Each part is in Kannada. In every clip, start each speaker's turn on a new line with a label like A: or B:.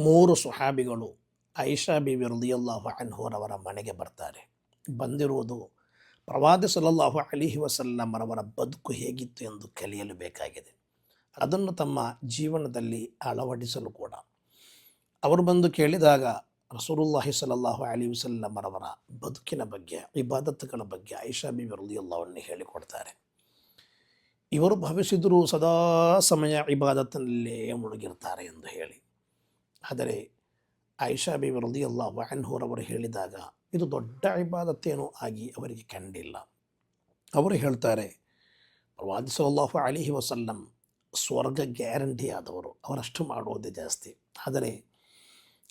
A: ಮೂರು ಸುಹಾಬಿಗಳು ಐಷಾ ಬಿಬಿ ರದಿಯಲ್ಲಾಹು ಅನ್ಹೋರವರ ಮನೆಗೆ ಬರ್ತಾರೆ. ಬಂದಿರುವುದು ಪ್ರವಾದಿ ಸಲಲ್ಲಾಹು ಅಲಿಹಿ ವಸಲ್ಲಮರವರ ಬದುಕು ಹೇಗಿತ್ತು ಎಂದು ಕಲಿಯಲು ಬೇಕಾಗಿದೆ. ಅದನ್ನು ತಮ್ಮ ಜೀವನದಲ್ಲಿ ಅಳವಡಿಸಲು ಕೂಡ. ಅವರು ಬಂದು ಕೇಳಿದಾಗ ರಸೂಲುಲ್ಲಾಹಿ ಸಲಲ್ಲಾಹು ಅಲಿ ವಸಲ್ಲಮರವರ ಬದುಕಿನ ಬಗ್ಗೆ, ಇಬಾದತ್ತುಗಳ ಬಗ್ಗೆ ಐಷಾ ಬಿಬಿ ರದಿಯಲ್ಲಾವನ್ನು ಹೇಳಿಕೊಡ್ತಾರೆ. ಇವರು ಭಾವಿಸಿದರೂ ಸದಾ ಸಮಯ ಇಬಾದತ್ತಿನಲ್ಲೇ ಮುಳುಗಿರ್ತಾರೆ ಎಂದು ಹೇಳಿ. ಆದರೆ ಆಯಿಷಾ ಬಿ ವರದಿಯಲ್ಲ ಅವರು ಹೇಳಿದಾಗ, ಇದು ದೊಡ್ಡ ಇಬಾದತ್ತೇನೂ ಆಗಿ ಅವರಿಗೆ ಕಂಡಿಲ್ಲ. ಅವರು ಹೇಳ್ತಾರೆ, ಪ್ರವಾದಿ ಸಲ್ಲಾಹು ಅಲಿಹಿ ವಸಲ್ಲಂ ಸ್ವರ್ಗ ಗ್ಯಾರಂಟಿ ಆದವರು, ಅವರಷ್ಟು ಮಾಡುವುದೇ ಜಾಸ್ತಿ. ಆದರೆ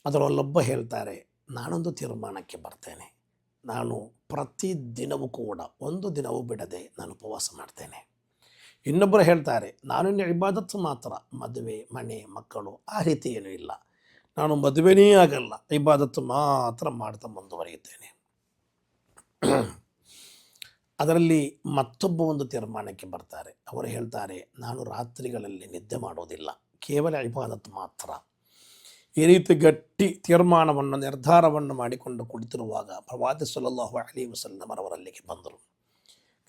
A: ಅದರಲ್ಲೊಬ್ಬ ಹೇಳ್ತಾರೆ, ನಾನೊಂದು ತೀರ್ಮಾನಕ್ಕೆ ಬರ್ತೇನೆ. ನಾನು ಪ್ರತಿ ದಿನವೂ ಕೂಡ ಒಂದು ದಿನವೂ ಬಿಡದೆ ನಾನು ಉಪವಾಸ ಮಾಡ್ತೇನೆ. ಇನ್ನೊಬ್ಬರು ಹೇಳ್ತಾರೆ ನಾನು ಇಬಾದತ್ತು ಮಾತ್ರ, ಮದುವೆ, ಮನೆ, ಮಕ್ಕಳು, ಆ ರೀತಿ ಏನೂ ಇಲ್ಲ. ನಾನು ಮದುವೆನೇ ಆಗಲ್ಲ ಇಬಾದತ್ತು ಮಾತ್ರ ಮಾಡ್ತಾ ಮುಂದುವರಿಯುತ್ತೇನೆ. ಅದರಲ್ಲಿ ಮತ್ತೊಬ್ಬ ಒಂದು ತೀರ್ಮಾನಕ್ಕೆ ಬರ್ತಾರೆ. ಅವರು ಹೇಳ್ತಾರೆ, ನಾನು ರಾತ್ರಿಗಳಲ್ಲಿ ನಿದ್ದೆ ಮಾಡೋದಿಲ್ಲ, ಕೇವಲ ಇಬಾದತ್ತು ಮಾತ್ರ. ಈ ರೀತಿ ಗಟ್ಟಿ ತೀರ್ಮಾನವನ್ನು, ನಿರ್ಧಾರವನ್ನು ಮಾಡಿಕೊಂಡು ಕುಳಿತಿರುವಾಗ ಪ್ರವಾದಿ ಸಲ್ಲಲ್ಲಾಹು ಅಲಿ ವಸಲ್ಲಮರವರಲ್ಲಿಗೆ ಬಂದರು.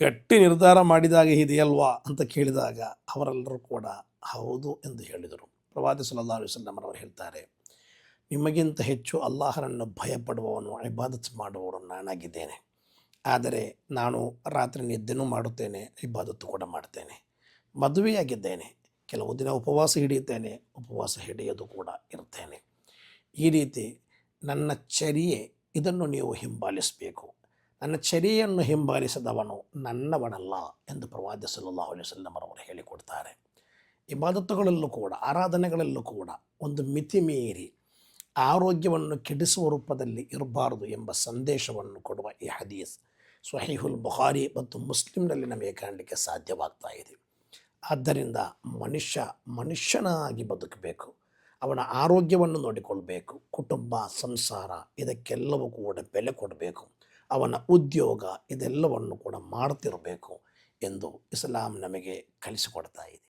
A: ಗಟ್ಟಿ ನಿರ್ಧಾರ ಮಾಡಿದಾಗ ಇದೆಯಲ್ವಾ ಅಂತ ಕೇಳಿದಾಗ ಅವರೆಲ್ಲರೂ ಕೂಡ ಹೌದು ಎಂದು ಹೇಳಿದರು. ಪ್ರವಾದಿ ಸಲ್ಲಾ ವಸಲ್ಲಮರವರು ಹೇಳ್ತಾರೆ ನಿಮಗಿಂತ ಹೆಚ್ಚು ಅಲ್ಲಾಹರನ್ನು ಭಯಪಡುವವನು, ಇಬಾದತ್ ಮಾಡುವವನು ನಾನಾಗಿದ್ದೇನೆ. ಆದರೆ ನಾನು ರಾತ್ರಿ ನಿದ್ದೆನೂ ಮಾಡುತ್ತೇನೆ, ಇಬಾದತ್ತು ಕೂಡ ಮಾಡ್ತೇನೆ. ಮದುವೆಯಾಗಿದ್ದೇನೆ, ಕೆಲವು ದಿನ ಉಪವಾಸ ಹಿಡಿಯುತ್ತೇನೆ, ಉಪವಾಸ ಹಿಡಿಯೋದು ಕೂಡ ಇರ್ತೇನೆ. ಈ ರೀತಿ ನನ್ನ ಚರ್ಯೆ, ಇದನ್ನು ನೀವು ಹಿಂಬಾಲಿಸಬೇಕು. ನನ್ನ ಚರಿಯನ್ನು ಹಿಂಬಾಲಿಸದವನು ನನ್ನವನಲ್ಲ ಎಂದು ಪ್ರವಾದಿ ಸಲ್ಲಾಹು ಅಲೈಹಿ ವಸಲ್ಲಮರವರು ಹೇಳಿಕೊಡ್ತಾರೆ. ಇಬಾದತ್ತುಗಳಲ್ಲೂ ಕೂಡ, ಆರಾಧನೆಗಳಲ್ಲೂ ಕೂಡ ಒಂದು ಮಿತಿ ಮೀರಿ ಆರೋಗ್ಯವನ್ನು ಕೆಡಿಸುವ ರೂಪದಲ್ಲಿ ಇರಬಾರದು ಎಂಬ ಸಂದೇಶವನ್ನು ಕೊಡುವ ಈ ಹದೀಸ್ ಸ್ವಹೀಹುಲ್ ಬುಖಾರಿ ಮತ್ತು ಮುಸ್ಲಿಂನಲ್ಲಿ ನಮಗೆ ಕಾಣಲಿಕ್ಕೆ ಸಾಧ್ಯವಾಗ್ತಾ ಇದೆ. ಆದ್ದರಿಂದ ಮನುಷ್ಯ ಮನುಷ್ಯನಾಗಿ ಬದುಕಬೇಕು, ಅವನ ಆರೋಗ್ಯವನ್ನು ನೋಡಿಕೊಳ್ಬೇಕು, ಕುಟುಂಬ, ಸಂಸಾರ, ಇದಕ್ಕೆಲ್ಲವೂ ಕೂಡ ಬೆಲೆ ಕೊಡಬೇಕು, ಅವನ ಉದ್ಯೋಗ ಇದೆಲ್ಲವನ್ನು ಕೂಡ ಮಾಡ್ತಿರಬೇಕು ಎಂದು ಇಸ್ಲಾಂ ನಮಗೆ ಕಲಿಸಿಕೊಡ್ತಾ ಇದೆ.